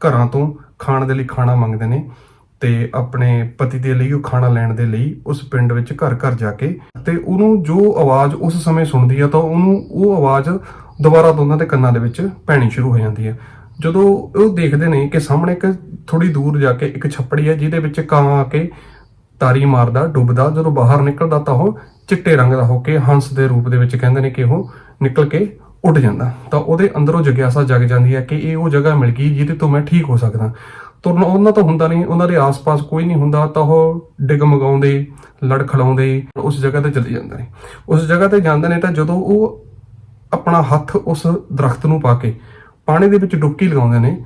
Speaker 2: ਘਰਾਂ ਤੋਂ ਖਾਣ ਦੇ ਲਈ ਖਾਣਾ ਮੰਗਦੇ ਨੇ ਤੇ ਆਪਣੇ ਪਤੀ ਦੇ ਲਈ, ਉਹ ਖਾਣਾ ਲੈਣ ਦੇ ਲਈ ਉਸ ਪਿੰਡ ਵਿੱਚ ਘਰ ਘਰ ਜਾ ਕੇ ਤੇ ਉਹਨੂੰ ਜੋ ਆਵਾਜ਼ ਉਸ ਸਮੇਂ ਸੁਣਦੀ ਆ, ਤਾਂ ਉਹਨੂੰ ਉਹ ਆਵਾਜ਼ ਦੁਬਾਰਾ ਤੋਂ ਦੇ ਕੰਨਾਂ ਦੇ ਵਿੱਚ ਪੈਣੀ ਸ਼ੁਰੂ ਹੋ ਜਾਂਦੀ ਹੈ ਜਦੋਂ ਉਹ ਦੇਖਦੇ ਨੇ ਕਿ ਸਾਹਮਣੇ ਇੱਕ ਥੋੜੀ ਦੂਰ ਜਾ ਕੇ ਇੱਕ ਛੱਪੜੀ ਹੈ ਜਿਹਦੇ ਵਿੱਚ ਕਾਂ ਆ ਕੇ ਤਾਰੀ ਮਾਰਦਾ, ਡੁੱਬਦਾ, ਜਦੋਂ ਬਾਹਰ ਨਿਕਲਦਾ ਤਾਂ ਉਹ ਚਿੱਟੇ ਰੰਗ ਦਾ ਹੋ ਕੇ ਹੰਸ ਦੇ ਰੂਪ ਦੇ ਵਿੱਚ ਕਹਿੰਦੇ ਨੇ ਕਿ ਉਹ ਨਿਕਲ ਕੇ ਉੱਡ ਜਾਂਦਾ। ਤਾਂ ਉਹਦੇ ਅੰਦਰੋਂ ਜਿਗਿਆਸਾ ਜਗ ਜਾਂਦੀ ਹੈ ਕਿ ਇਹ ਉਹ ਜਗ੍ਹਾ ਮਿਲ ਗਈ ਜਿਹਦੇ ਤੋਂ ਮੈਂ ਠੀਕ ਹੋ ਸਕਦਾ। ਤੁਰਨ ਉਹਨਾਂ ਤੋਂ ਹੁੰਦਾ ਨਹੀਂ, ਉਹਨਾਂ ਦੇ ਆਸ-ਪਾਸ ਕੋਈ ਨਹੀਂ ਹੁੰਦਾ, ਤਾਂ ਉਹ ਡਿਗ ਮਗਾਉਂਦੇ ਲੜਖੜਾਉਂਦੇ, ਉਸ ਜਗ੍ਹਾ ਤੇ ਚਲੇ ਜਾਂਦੇ ਨੇ। ਉਸ ਜਗ੍ਹਾ ਤੇ ਜਾਂਦੇ ਨੇ ਤਾਂ ਜਦੋਂ ਉਹ ਆਪਣਾ ਹੱਥ ਉਸ ਦਰਖਤ ਨੂੰ ਪਾ ਕੇ ਪਾਣੀ ਦੇ ਵਿੱਚ ਡੁਬਕੀ ਲਗਾਉਂਦੇ ਨੇ,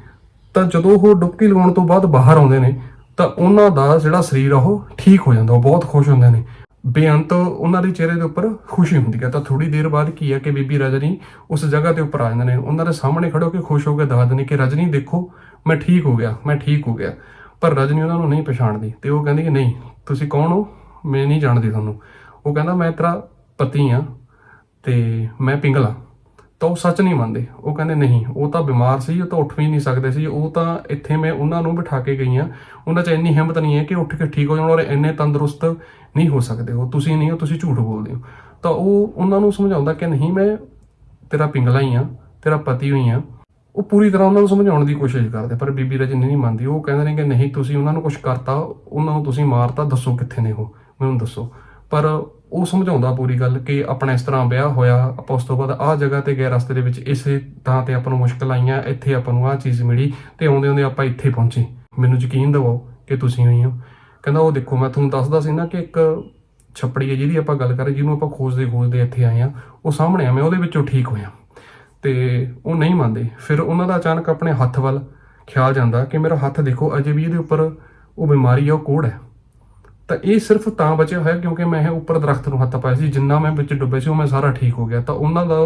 Speaker 2: ਤਾਂ ਜਦੋਂ ਉਹ ਡੁਬਕੀ ਲਗਾਉਣ ਤੋਂ ਬਾਅਦ ਬਾਹਰ ਆਉਂਦੇ ਨੇ ਤਾਂ ਉਹਨਾਂ ਦਾ ਜਿਹੜਾ ਸਰੀਰ ਆ ਉਹ ਠੀਕ ਹੋ ਜਾਂਦਾ, ਉਹ ਬਹੁਤ ਖੁਸ਼ ਹੁੰਦੇ ਨੇ। ਬੇਅੰਤ ਉਹਨਾਂ ਦੇ ਚਿਹਰੇ ਦੇ ਉੱਪਰ ਖੁਸ਼ੀ ਹੁੰਦੀ ਹੈ। ਤਾਂ ਥੋੜੀ ਦੇਰ ਬਾਅਦ ਕੀ ਹੈ ਕਿ ਬੀਬੀ ਰਜਨੀ ਉਸ ਜਗ੍ਹਾ ਤੇ ਉੱਪਰ ਆ ਜਾਂਦੇ ਨੇ। ਉਹਨਾਂ ਦੇ ਸਾਹਮਣੇ ਖੜੇ ਹੋ ਕੇ ਖੁਸ਼ ਹੋ ਕੇ ਦੱਸਦੇ ਨੇ ਕਿ, ਰਜਨੀ, ਦੇਖੋ, ਮੈਂ ਠੀਕ ਹੋ ਗਿਆ, ਮੈਂ ਠੀਕ ਹੋ ਗਿਆ। ਪਰ ਰਜਨੀ ਉਹਨਾਂ ਨੂੰ ਨਹੀਂ ਪਛਾਣਦੀ ਤੇ ਉਹ ਕਹਿੰਦੀ ਕਿ, ਨਹੀਂ, ਤੁਸੀਂ ਕੌਣ ਹੋ? ਮੈਂ ਨਹੀਂ ਜਾਣਦੀ ਤੁਹਾਨੂੰ। ਉਹ ਕਹਿੰਦਾ, ਮੈਂ ਤੇਰਾ ਪਤੀ ਆ ਤੇ ਮੈਂ ਪਿੰਗਲਾ। ਤਾਂ ਉਹ ਸੱਚ ਨਹੀਂ ਮੰਨਦੇ। ਉਹ ਕਹਿੰਦੇ, ਨਹੀਂ, ਉਹ ਤਾਂ ਬਿਮਾਰ ਸੀ, ਉਹ ਤਾਂ ਉੱਠ ਵੀ ਨਹੀਂ ਸਕਦੇ ਸੀ। ਉਹ ਤਾਂ ਇੱਥੇ ਮੈਂ ਉਹਨਾਂ ਨੂੰ ਬਿਠਾ ਕੇ ਗਈ ਆ ਉਹਨਾਂ 'ਚ ਇੰਨੀ ਹਿੰਮਤ ਨਹੀਂ ਹੈ ਕਿ ਉੱਠ ਕੇ ਠੀਕ ਹੋ ਜਾਣ ਔਰ ਇੰਨੇ ਤੰਦਰੁਸਤ ਨਹੀਂ ਹੋ ਸਕਦੇ। ਉਹ ਤੁਸੀਂ ਨਹੀਂ ਹੋ, ਤੁਸੀਂ ਝੂਠ ਬੋਲਦੇ ਹੋ। ਤਾਂ ਉਹ ਉਹਨਾਂ ਨੂੰ ਸਮਝਾਉਂਦਾ ਕਿ, ਨਹੀਂ, ਮੈਂ ਤੇਰਾ ਪਿੰਗਲਾ ਹੀ ਆ ਤੇਰਾ ਪਤੀ ਹੋਈ ਆ ਉਹ ਪੂਰੀ ਤਰ੍ਹਾਂ ਉਹਨਾਂ ਨੂੰ ਸਮਝਾਉਣ ਦੀ ਕੋਸ਼ਿਸ਼ ਕਰਦੇ, ਪਰ ਬੀਬੀ ਰਜਨੀ ਨਹੀਂ ਮੰਨਦੀ। ਉਹ ਕਹਿੰਦੇ ਨੇ ਕਿ, ਨਹੀਂ, ਤੁਸੀਂ ਉਹਨਾਂ ਨੂੰ ਕੁਝ ਕਰਤਾ, ਉਹਨਾਂ ਨੂੰ ਤੁਸੀਂ ਮਾਰਤਾ, ਦੱਸੋ ਕਿੱਥੇ ਨੇ ਉਹ? ਮੈਨੂੰ ਦੱਸੋ। ਪਰ ਉਹ ਸਮਝਾਉਂਦਾ ਪੂਰੀ ਗੱਲ ਕਿ ਆਪਣਾ ਇਸ ਤਰ੍ਹਾਂ ਵਿਆਹ ਹੋਇਆ, ਆਪਾਂ ਉਸ ਤੋਂ ਬਾਅਦ ਆਹ ਜਗ੍ਹਾ ਤੇ ਗਏ, ਰਸਤੇ ਦੇ ਵਿੱਚ ਇਸੇ ਥਾਂ ਤੇ ਆਪਾਂ ਨੂੰ ਮੁਸ਼ਕਲ ਆਈਆਂ, ਇੱਥੇ ਆਪਾਂ ਨੂੰ ਆਹ ਚੀਜ਼ ਮਿਲੀ ਤੇ ਆਉਂਦੇ ਆਉਂਦੇ ਆਪਾਂ ਇੱਥੇ ਪਹੁੰਚੇ। ਮੈਨੂੰ ਯਕੀਨ ਦਿਵਾਓ ਕਿ ਤੁਸੀਂ ਹੋਈ ਹੋ। ਕਹਿੰਦਾ ਉਹ ਦੇਖੋ, ਮੈਂ ਤੁਹਾਨੂੰ ਦੱਸਦਾ ਸੀ ਨਾ ਕਿ ਇੱਕ ਛੱਪੜੀ ਹੈ ਜਿਹਦੀ ਆਪਾਂ ਗੱਲ ਕਰ ਜਿਹਨੂੰ ਆਪਾਂ ਖੋਜਦੇ ਖੋਜਦੇ ਇੱਥੇ ਆਏ ਆ ਉਹ ਸਾਹਮਣੇ ਆ, ਮੈਂ ਉਹਦੇ ਵਿੱਚੋਂ ਠੀਕ ਹੋਇਆ। ਤੇ ਉਹ ਨਹੀਂ ਮੰਨਦੇ। ਫਿਰ ਉਹਨਾਂ ਦਾ ਅਚਾਨਕ ਆਪਣੇ ਹੱਥ ਵੱਲ ਖਿਆਲ ਜਾਂਦਾ ਕਿ ਮੇਰਾ ਹੱਥ ਦੇਖੋ, ਅਜੇ ਵੀ ਇਹਦੇ ਉੱਪਰ ਉਹ ਬਿਮਾਰੀ ਆ, ਉਹ ਕੋੜ ਹੈ। ਤਾਂ ਇਹ ਸਿਰਫ ਤਾਂ ਬਚਿਆ ਹੋਇਆ ਕਿਉਂਕਿ ਮੈਂ ਇਹ ਉੱਪਰ ਦਰਖਤ ਨੂੰ ਹੱਥ ਪਾਇਆ ਸੀ, ਜਿੰਨਾ ਮੈਂ ਵਿੱਚ ਡੁੱਬੇ ਸੀ ਉਹ ਮੈਂ ਸਾਰਾ ਠੀਕ ਹੋ ਗਿਆ। ਤਾਂ ਉਹਨਾਂ ਦਾ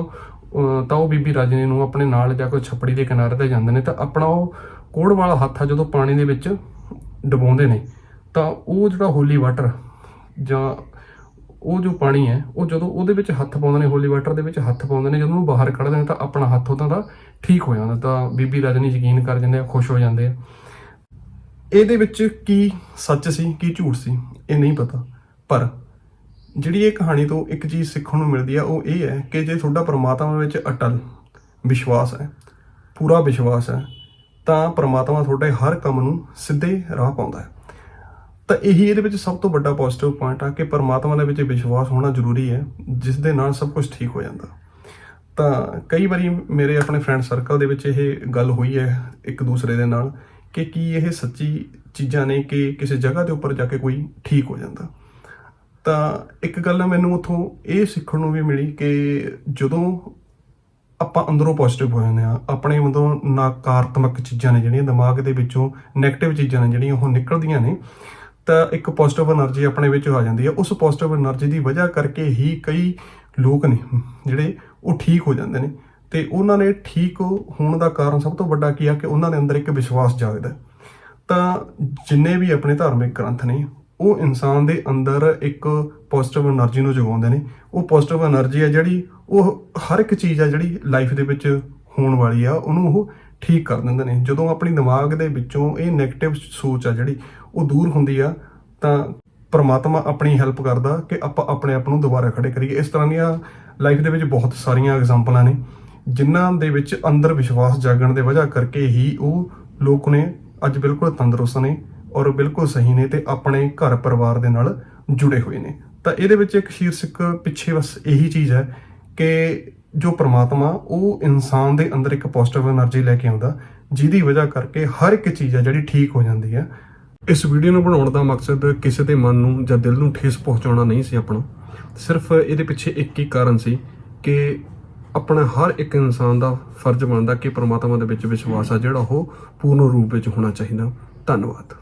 Speaker 2: ਤਾਂ ਉਹ ਬੀਬੀ ਰਾਜਨੀ ਨੂੰ ਆਪਣੇ ਨਾਲ ਜਾ ਕੇ ਛੱਪੜੀ ਦੇ ਕਿਨਾਰੇ ਤੇ ਜਾਂਦੇ ਨੇ, ਤਾਂ ਆਪਣਾ ਉਹ ਕੋੜ ਵਾਲਾ ਹੱਥ ਆ ਜਦੋਂ ਪਾਣੀ ਦੇ ਵਿੱਚ ਡੁਬਾਉਂਦੇ ਨੇ, ਤਾਂ ਉਹ ਜਿਹੜਾ ਹੋਲੀ ਵਾਟਰ ਜਾਂ ਉਹ ਜੋ ਪਾਣੀ ਹੈ, ਉਹ ਜਦੋਂ ਉਹਦੇ ਵਿੱਚ ਹੱਥ ਪਾਉਂਦੇ ਨੇ ਹੋਲੀ ਵਾਟਰ ਦੇ ਵਿੱਚ ਹੱਥ ਪਾਉਂਦੇ ਨੇ, ਜਦੋਂ ਉਹ ਬਾਹਰ ਕੱਢਦੇ ਨੇ, ਤਾਂ ਆਪਣਾ ਹੱਥ ਉਹਦਾ ਦਾ ਠੀਕ ਹੋ ਜਾਂਦਾ। ਤਾਂ ਬੀਬੀ ਰਾਜਨੀ ਯਕੀਨ ਕਰ ਜਾਂਦੇ ਆ, ਖੁਸ਼ ਹੋ ਜਾਂਦੇ ਆ। ਇਹਦੇ ਵਿੱਚ ਕੀ ਸੱਚ ਸੀ, ਕੀ ਝੂਠ ਸੀ, ਇਹ ਨਹੀਂ ਪਤਾ। ਪਰ ਜਿਹੜੀ ਇਹ ਕਹਾਣੀ ਤੋਂ ਇੱਕ ਚੀਜ਼ ਸਿੱਖਣ ਨੂੰ ਮਿਲਦੀ ਆ, ਉਹ ਇਹ ਹੈ ਕਿ ਜੇ ਤੁਹਾਡਾ ਪਰਮਾਤਮਾ ਵਿੱਚ ਅਟਲ ਵਿਸ਼ਵਾਸ ਹੈ, ਪੂਰਾ ਵਿਸ਼ਵਾਸ ਹੈ, ਤਾਂ ਪਰਮਾਤਮਾ ਤੁਹਾਡੇ ਹਰ ਕੰਮ ਨੂੰ ਸਿੱਧੇ ਰਾਹ ਪਾਉਂਦਾ ਹੈ। ਤਾਂ ਇਹੀ ਇਹਦੇ ਵਿੱਚ ਸਭ ਤੋਂ ਵੱਡਾ ਪੋਜ਼ਿਟਿਵ ਪੁਆਇੰਟ ਆ ਕਿ ਪਰਮਾਤਮਾ ਦੇ ਵਿੱਚ ਵਿਸ਼ਵਾਸ ਹੋਣਾ ਜ਼ਰੂਰੀ ਹੈ, ਜਿਸ ਦੇ ਨਾਲ ਸਭ ਕੁਝ ਠੀਕ ਹੋ ਜਾਂਦਾ। ਤਾਂ ਕਈ ਵਾਰੀ ਮੇਰੇ ਆਪਣੇ ਫਰੈਂਡ ਸਰਕਲ ਦੇ ਵਿੱਚ ਇਹ ਗੱਲ ਹੋਈ ਹੈ ਇੱਕ ਦੂਸਰੇ ਦੇ ਨਾਲ ਕਿ ਕੀ ਇਹ ਸੱਚੀ ਚੀਜ਼ਾਂ ਨੇ ਕਿ ਕਿਸੇ ਜਗ੍ਹਾ ਦੇ ਉੱਪਰ ਜਾ ਕੇ ਕੋਈ ਠੀਕ ਹੋ ਜਾਂਦਾ? ਤਾਂ ਇੱਕ ਗੱਲ ਮੈਨੂੰ ਉਥੋਂ ਇਹ ਸਿੱਖਣ ਨੂੰ ਵੀ ਮਿਲੀ ਕਿ ਜਦੋਂ ਆਪਾਂ ਅੰਦਰੋਂ ਪੋਜ਼ਿਟਿਵ ਹੋ ਜਾਂਦੇ ਆ ਆਪਣੇ ਅੰਦਰੋਂ ਨਕਾਰਾਤਮਕ ਚੀਜ਼ਾਂ ਨੇ ਜਿਹੜੀਆਂ, ਦਿਮਾਗ ਦੇ ਵਿੱਚੋਂ ਨੈਗੇਟਿਵ ਚੀਜ਼ਾਂ ਨੇ ਜਿਹੜੀਆਂ, ਉਹ ਨਿਕਲਦੀਆਂ ਨੇ, ਤਾਂ ਇੱਕ ਪੋਜ਼ਿਟਿਵ એનર્ਜੀ ਆਪਣੇ ਵਿੱਚ ਆ ਜਾਂਦੀ ਹੈ। ਉਸ ਪੋਜ਼ਿਟਿਵ એનર્ਜੀ ਦੀ ਵਜ੍ਹਾ ਕਰਕੇ ਹੀ ਕਈ ਲੋਕ ਨੇ ਜਿਹੜੇ ਉਹ ਠੀਕ ਹੋ ਜਾਂਦੇ ਨੇ। ਤੇ ਉਹਨਾਂ ਨੇ ਠੀਕ ਹੋਣ ਦਾ ਕਾਰਨ ਸਭ ਤੋਂ ਵੱਡਾ ਕੀ ਆ ਕਿ ਉਹਨਾਂ ਦੇ ਅੰਦਰ ਇੱਕ ਵਿਸ਼ਵਾਸ ਜਾਗਦਾ ਤਾਂ ਜਿੰਨੇ ਵੀ ਆਪਣੇ ਧਾਰਮਿਕ ਗ੍ਰੰਥ ਨੇ, ਉਹ ਇਨਸਾਨ ਦੇ ਅੰਦਰ ਇੱਕ ਪੋਜ਼ਿਟਿਵ એનર્ਜੀ ਨੂੰ ਜਗਾਉਂਦੇ ਨੇ। ਉਹ ਪੋਜ਼ਿਟਿਵ એનર્ਜੀ ਆ ਜਿਹੜੀ, ਉਹ ਹਰ ਇੱਕ ਚੀਜ਼ ਆ ਜਿਹੜੀ ਲਾਈਫ ਦੇ ਵਿੱਚ ਹੋਣ ਵਾਲੀ ਆ, ਉਹਨੂੰ ਉਹ ਠੀਕ ਕਰ ਦਿੰਦੇ ਨੇ। ਜਦੋਂ ਆਪਣੀ ਦਿਮਾਗ ਦੇ ਵਿੱਚੋਂ ਇਹ ਨੈਗੇਟਿਵ ਸੋਚ ਆ ਜਿਹੜੀ, ਉਹ ਦੂਰ ਹੁੰਦੀ ਆ, ਤਾਂ ਪਰਮਾਤਮਾ ਆਪਣੀ ਹੈਲਪ ਕਰਦਾ ਕਿ ਆਪਾਂ ਆਪਣੇ ਆਪ ਨੂੰ ਦੁਬਾਰਾ ਖੜੇ ਕਰੀਏ। ਇਸ ਤਰ੍ਹਾਂ ਦੀਆਂ ਲਾਈਫ ਦੇ ਵਿੱਚ ਬਹੁਤ ਸਾਰੀਆਂ ਐਗਜ਼ਾਮਪਲਾਂ ਨੇ। ਜਿਨ੍ਹਾਂ ਦੇ ਵਿੱਚ ਅੰਦਰ ਵਿਸ਼ਵਾਸ ਜਾਗਣ ਦੇ ਵਜ੍ਹਾ ਕਰਕੇ ਹੀ ਉਹ ਲੋਕ ਨੇ ਅੱਜ ਬਿਲਕੁਲ ਤੰਦਰੁਸਤ ਨੇ ਔਰ ਬਿਲਕੁਲ ਸਹੀ ਨੇ ਤੇ ਆਪਣੇ ਘਰ ਪਰਿਵਾਰ ਦੇ ਨਾਲ ਜੁੜੇ ਹੋਏ ਨੇ। ਤਾਂ ਇਹਦੇ ਵਿੱਚ ਇੱਕ ਸ਼ੀਰਸ਼ਕ ਪਿੱਛੇ ਬਸ ਇਹੀ ਚੀਜ਼ ਹੈ ਕਿ ਜੋ ਪ੍ਰਮਾਤਮਾ ਉਹ ਇਨਸਾਨ ਦੇ ਅੰਦਰ ਇੱਕ ਪੋਜ਼ਿਟਿਵ એનર્ਜੀ ਲੈ ਕੇ ਆਉਂਦਾ, ਜਿਹਦੀ ਵਜ੍ਹਾ ਕਰਕੇ ਹਰ ਇੱਕ ਚੀਜ਼ ਹੈ ਜਿਹੜੀ ਠੀਕ ਹੋ ਜਾਂਦੀ ਹੈ।
Speaker 1: ਇਸ ਵੀਡੀਓ ਨੂੰ ਬਣਾਉਣ ਦਾ ਮਕਸਦ ਕਿਸੇ ਦੇ ਮਨ ਨੂੰ ਜਾਂ ਦਿਲ ਨੂੰ ਠੇਸ ਪਹੁੰਚਾਉਣਾ ਨਹੀਂ ਸੀ ਆਪਣਾ। ਸਿਰਫ ਇਹਦੇ ਪਿੱਛੇ ਇੱਕ ਹੀ ਕਾਰਨ ਸੀ ਕਿ ਆਪਣਾ ਹਰ ਇੱਕ ਇਨਸਾਨ ਦਾ ਫਰਜ਼ ਬਣਦਾ ਕਿ ਪ੍ਰਮਾਤਮਾ ਦੇ ਵਿੱਚ ਵਿਸ਼ਵਾਸ ਆ ਜਿਹੜਾ ਉਹ ਪੂਰਨ ਰੂਪ ਵਿੱਚ ਹੋਣਾ ਚਾਹੀਦਾ। ਧੰਨਵਾਦ।